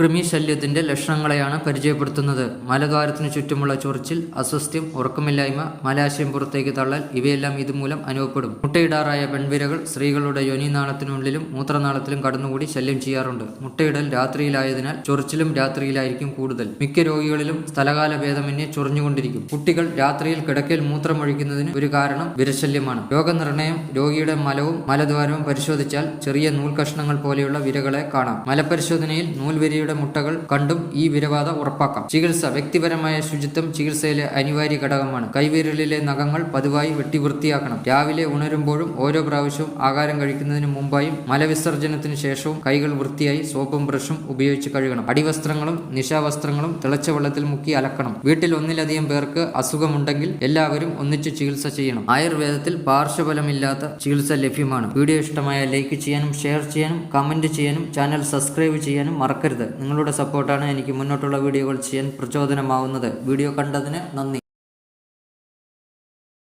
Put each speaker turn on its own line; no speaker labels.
കൃമി ശല്യത്തിന്റെ ലക്ഷണങ്ങളെയാണ് പരിചയപ്പെടുത്തുന്നത്. മലദ്വാരത്തിനു ചുറ്റുമുള്ള ചൊറിച്ചിൽ അസ്വസ്ഥ്യം ഉറക്കമില്ലായ്മ മലാശയം പുറത്തേക്ക് തള്ളൽ ഇവയെല്ലാം ഇതുമൂലം അനുഭവപ്പെടും. മുട്ടയിടാറായ പെൺവിരകൾ സ്ത്രീകളുടെ യോനിനാളത്തിനുള്ളിലും മൂത്രനാളത്തിലും കടന്നുകൂടി ശല്യം ചെയ്യാറുണ്ട്. മുട്ടയിടൽ രാത്രിയിലായതിനാൽ ചൊറിച്ചിലും രാത്രിയിലായിരിക്കും കൂടുതൽ. മിക്ക രോഗികളിലും സ്ഥലകാല ഭേദമന്യേ ചൊറിഞ്ഞുകൊണ്ടിരിക്കും. കുട്ടികൾ രാത്രിയിൽ കിടക്കയിൽ മൂത്രമൊഴിക്കുന്നതിന് ഒരു കാരണം വിരശല്യമാണ്. രോഗനിർണയം രോഗിയുടെ മലവും മലദ്വാരവും പരിശോധിച്ചാൽ ചെറിയ നൂൽ കഷ്ണങ്ങൾ പോലെയുള്ള വിരകളെ കാണാം. മലപരിശോധനയിൽ നൂൽവിരിയുടെ മുട്ടകൾ കണ്ടും ഈ വിരബാധ ഉറപ്പാക്കാം. ചികിത്സ വ്യക്തിപരമായ ശുചിത്വം ചികിത്സയിലെ അനിവാര്യ ഘടകമാണ്. കൈവിരലിലെ നഖങ്ങൾ പതിവായി വെട്ടി വൃത്തിയാക്കണം. രാവിലെ ഉണരുമ്പോഴും ഓരോ പ്രാവശ്യവും ആഹാരം കഴിക്കുന്നതിന് മുമ്പായും മലവിസർജനത്തിന് ശേഷവും കൈകൾ വൃത്തിയായി സോപ്പും ബ്രഷും ഉപയോഗിച്ച് കഴുകണം. അടിവസ്ത്രങ്ങളും നിശാവസ്ത്രങ്ങളും തിളച്ച വെള്ളത്തിൽ മുക്കി അലക്കണം. വീട്ടിൽ ഒന്നിലധികം പേർക്ക് അസുഖമുണ്ടെങ്കിൽ എല്ലാവരും ഒന്നിച്ച് ചികിത്സ ചെയ്യണം. ആയുർവേദത്തിൽ പാർശ്വഫലമില്ലാത്ത ചികിത്സ ലഭ്യമാണ്. വീഡിയോ ഇഷ്ടമായ ലൈക്ക് ചെയ്യാനും ഷെയർ ചെയ്യാനും കമന്റ് ചെയ്യാനും ചാനൽ സബ്സ്ക്രൈബ് ചെയ്യാനും മറക്കരുത്. നിങ്ങളുടെ സപ്പോർട്ടാണ് എനിക്ക് മുന്നോട്ടുള്ള വീഡിയോകൾ ചെയ്യാൻ പ്രചോദനമാവുന്നത്. വീഡിയോ കണ്ടതിന് നന്ദി.